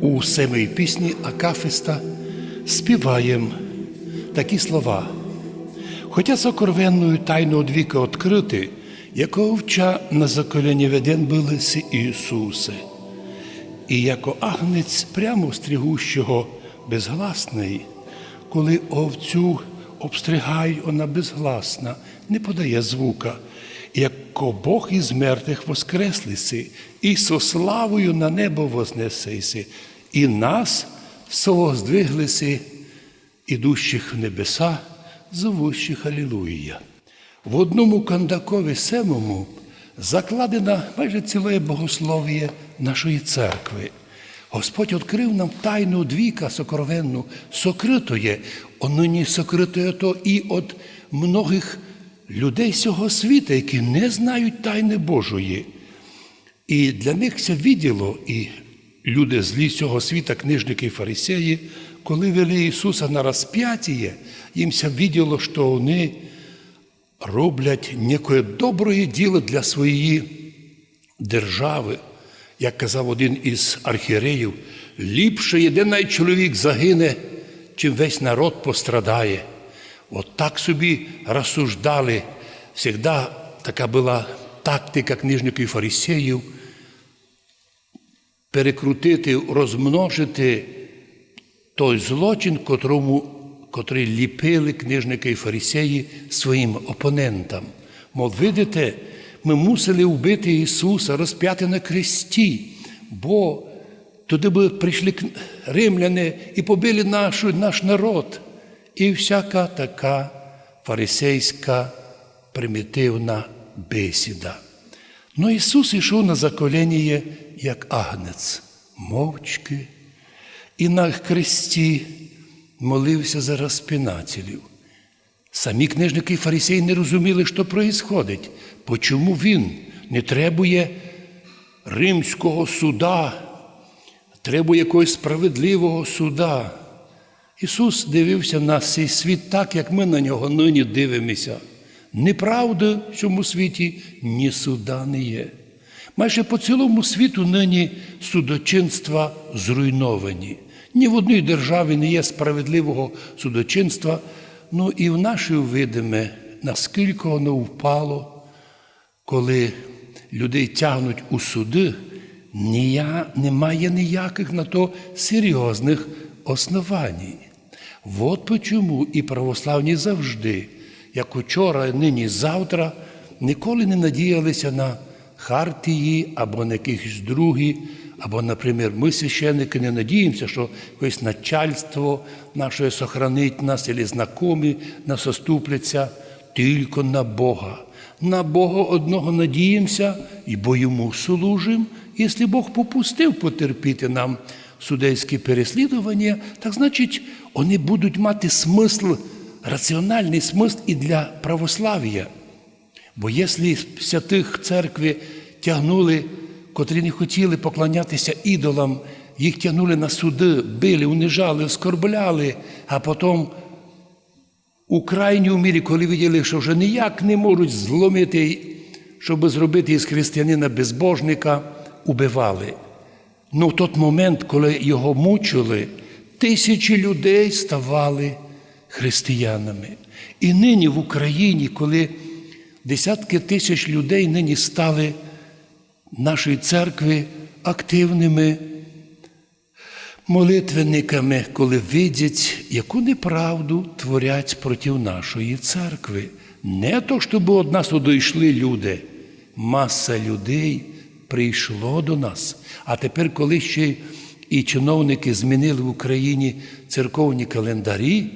У семій пісні Акафиста співаємо такі слова. Хотя сокровенную тайну од віка открити, яко овча на заколені веден билися Ісусе, і яко агнець прямо стригущого безгласний, коли овцю обстригай, вона безгласна, не подає звука, яко Бог із мертвих воскреслиси, і со славою на небо вознесейся, і нас совоздвиглися, ідущих в небеса, зовущих Алілуя. В одному кандакові семому закладена майже ціле богослов'я нашої церкви. Господь відкрив нам тайну двіка сокровенну, сокритоє, онині сокритоє то і від многих людей цього світу, які не знають тайни Божої. І для них це відділо, і люди злі цього світа, книжники і фарисеї, коли вели Ісуса на розп'ятіє, їм це відділо, що вони роблять некое добре діло для своєї держави. Як казав один із архієреїв, ліпше єдиний чоловік загине, чим весь народ пострадає. От так собі розсуждали. Всегда така була тактика книжників і фарисеїв перекрутити, розмножити той злочин, котрому, котрий ліпили книжники і фарисеї своїм опонентам. Мов, видите, ми мусили вбити Ісуса, розп'яти на кресті, бо туди би прийшли римляни і побили нашу, наш народ. І всяка така фарисейська примітивна бесіда. Ну Ісус йшов на закоління, як агнець, мовчки, і на хресті молився за розпінателів. Самі книжники і фарисеї не розуміли, що проїсходить, почому він не требує римського суда, требує якогось справедливого суда. Ісус дивився на цей світ так, як ми на нього нині дивимося. Неправди в цьому світі ні суда не є. Майже по цілому світу нині судочинства зруйновані. Ні в одній державі не є справедливого судочинства. Ну і в нашій видиме, наскільки воно впало, коли людей тягнуть у суди, немає ніяких на то серйозних основань. От почому і православні завжди, як учора, нині, завтра, ніколи не надіялися на хартії або на якихось другі, або, наприклад, ми, священники, не надіємося, що якесь начальство наше сохранить нас, або знайомі нас оступляться, тільки на Бога. На Бога одного надіємося бо йому служимо. Якщо Бог попустив потерпіти нам судейські переслідування, так значить, вони будуть мати смисл, раціональний смисл і для православ'я. Бо якщо святих церкви тягнули, котрі не хотіли поклонятися ідолам, їх тягнули на суди, били, унижали, оскорбляли, а потім у крайній мірі, коли виділи, що вже ніяк не можуть зломити, щоб зробити із християнина безбожника, убивали. Ну, в той момент, коли його мучили, тисячі людей ставали християнами. І нині в Україні, коли десятки тисяч людей нині стали нашої церкви активними молитвенниками, коли видять, яку неправду творять проти нашої церкви. Не то, щоб од нас одійшли люди, маса людей прийшло до нас. А тепер, коли ще і чиновники змінили в Україні церковні календарі,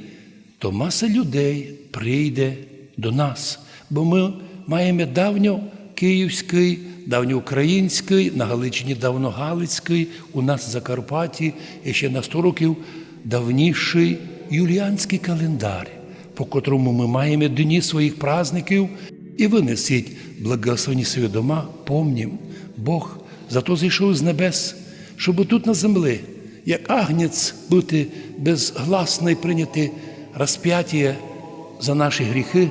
то маса людей прийде до нас. Бо ми маємо давньо київський, давньоукраїнський, на Галичині давногалицький, у нас в Закарпатті і ще на 100 років давніший юліанський календар, по котрому ми маємо дні своїх праздників і винесіть благословені свої дома, помнім, Бог зато зійшов з небес, щоб тут на землі, як агнець бути безгласно і прийняти розп'яття за наші гріхи,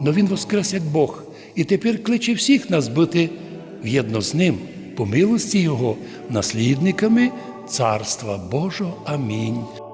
но Він воскрес як Бог. І тепер кличе всіх нас бути в'єдно з ним, по милості Його, наслідниками Царства Божого. Амінь.